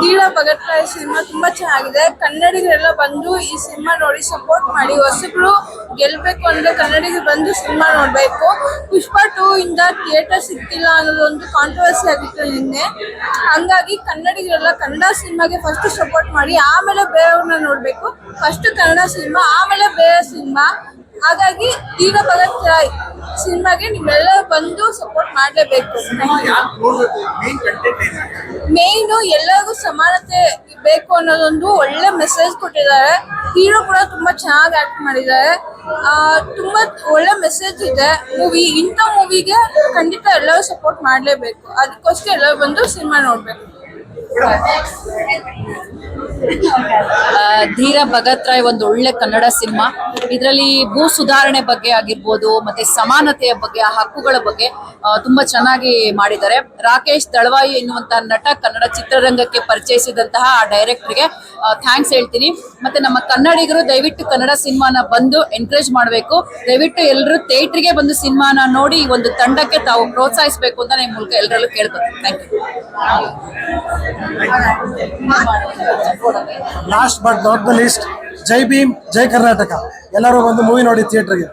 ದೀಡ Bhagat Roy cinema ತುಂಬಾ ಚೆನ್ನಾಗಿದೆ. ಕನ್ನಡಿಗರೆಲ್ಲ ಬಂದು ಈ ಸಿನಿಮಾ ನೋಡಿ ಸಪೋರ್ಟ್ ಮಾಡಿ. ಹೊಸಬ್ರು ಗೆಲ್ಬೇಕು ಅಂದ್ರೆ ಕನ್ನಡಿಗರು ಬಂದು ಸಿನಿಮಾ ನೋಡ್ಬೇಕು. ಪುಷ್ಪ ಟೂ ಇಂದ ಥಿಯೇಟರ್ ಸಿಗ್ತಿಲ್ಲ ಅನ್ನೋದೊಂದು ಕಾಂಟ್ರವರ್ಸಿ ಆಗಿತ್ತು ನಿನ್ನೆ. ಹಂಗಾಗಿ ಕನ್ನಡಿಗರೆಲ್ಲ ಕನ್ನಡ ಸಿನಿಮಾಗೆ ಫಸ್ಟ್ ಸಪೋರ್ಟ್ ಮಾಡಿ, ಆಮೇಲೆ ಬೇರೆಯವ್ರನ್ನ ನೋಡ್ಬೇಕು. ಫಸ್ಟ್ ಕನ್ನಡ ಸಿನಿಮಾ, ಆಮೇಲೆ ಬೇರೆ ಸಿನಿಮಾ. ಹಾಗಾಗಿ ದೀಡ ಭಗತ್ ರಾಯ್ ಸಿನಿಮಾಗೆ ನಿಮ್ಮೆಲ್ಲ ಬಂದು ಸಪೋರ್ಟ್ ಮಾಡಲೇಬೇಕು. ಮೇನ್ ಎಲ್ಲರಿಗೂ ಸಮಾನತೆ ಬೇಕು ಅನ್ನೋದೊಂದು ಒಳ್ಳೆ ಮೆಸೇಜ್ ಕೊಟ್ಟಿದ್ದಾರೆ. ಹೀರೋ ಕೂಡ ತುಂಬಾ ಚೆನ್ನಾಗಿ ಆಕ್ಟ್ ಮಾಡಿದ್ದಾರೆ. ತುಂಬಾ ಒಳ್ಳೆ ಮೆಸೇಜ್ ಇದೆ. ಮೂವಿ ಇಂಥ ಮೂವಿಗೆ ಖಂಡಿತ ಎಲ್ಲರೂ ಸಪೋರ್ಟ್ ಮಾಡಲೇಬೇಕು. ಅದಕ್ಕೋಸ್ಕರ ಎಲ್ಲರೂ ಬಂದು ಸಿನಿಮಾ ನೋಡ್ಬೇಕು. ಧೀರ ಭಗತ್ ರಾಯ್ ಒಂದು ಒಳ್ಳೆ ಕನ್ನಡ ಸಿನಿಮಾ. ಇದರಲ್ಲಿ ಭೂ ಸುಧಾರಣೆ ಬಗ್ಗೆ ಆಗಿರ್ಬೋದು, ಮತ್ತೆ ಸಮಾನತೆಯ ಬಗ್ಗೆ, ಆ ಹಕ್ಕುಗಳ ಬಗ್ಗೆ ತುಂಬಾ ಚೆನ್ನಾಗಿ ಮಾಡಿದ್ದಾರೆ. ರಾಕೇಶ್ ದಳವಾಯಿ ಎನ್ನುವಂತಹ ನಟ ಕನ್ನಡ ಚಿತ್ರರಂಗಕ್ಕೆ ಪರಿಚಯಿಸಿದಂತಹ ಆ ಡೈರೆಕ್ಟರ್ಗೆ ಥ್ಯಾಂಕ್ಸ್ ಹೇಳ್ತೀನಿ. ಮತ್ತೆ ನಮ್ಮ ಕನ್ನಡಿಗರು ದಯವಿಟ್ಟು ಕನ್ನಡ ಸಿನಿಮಾನ ಬಂದು ಎನ್ಕರೇಜ್ ಮಾಡಬೇಕು. ದಯವಿಟ್ಟು ಎಲ್ಲರೂ ಥಿಯೇಟ್ರಿಗೆ ಬಂದು ಸಿನಿಮಾನ ನೋಡಿ ಈ ಒಂದು ತಂಡಕ್ಕೆ ತಾವು ಪ್ರೋತ್ಸಾಹಿಸಬೇಕು ಅಂತ ನಿಮ್ಮ ಮೂಲಕ ಎಲ್ಲರಲ್ಲೂ ಕೇಳ್ಕೊತೀನಿ. Thank you last but not the least ಜೈ ಭೀಮ್ ಜೈ ಕರ್ನಾಟಕ ಎಲ್ಲರೂ ಒಂದು ಮೂವಿ ನೋಡಿ ಥಿಯೇಟರ್ಗೆ